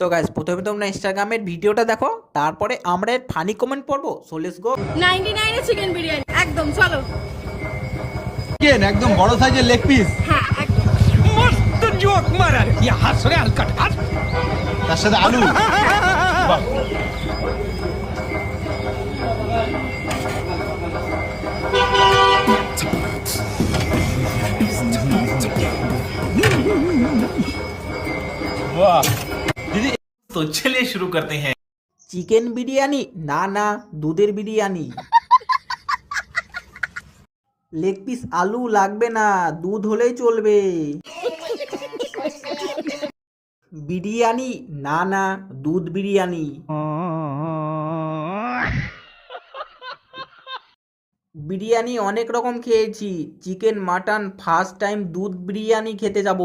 তো গাইজ প্রথমে তোমরা ইনস্টাগ্রামের ভিডিওটা দেখো তারপরে আমরা এর ফানি কমেন্ট পড়ব সো লেটস গো 99 এ চিকেন বিরিয়ানি। একদম চলো। চিকেন একদম বড় সাইজের লেগ পিস হ্যাঁ মস্ত জোক মারা কি হাসরে হালকা হাস তার সাথে আলু। বাহ। तो चलिए शुरू करते हैं চিকেন বিরিয়ানি না না দুধের বিরিয়ানি লেগ পিস আলু লাগবে না দুধ হলেই চলবে বিরিয়ানি না না দুধ বিরিয়ানি বিরিয়ানি অনেক রকম খেয়েছি চিকেন মাটন ফার্স্ট টাইম দুধ বিরিয়ানি খেতে যাব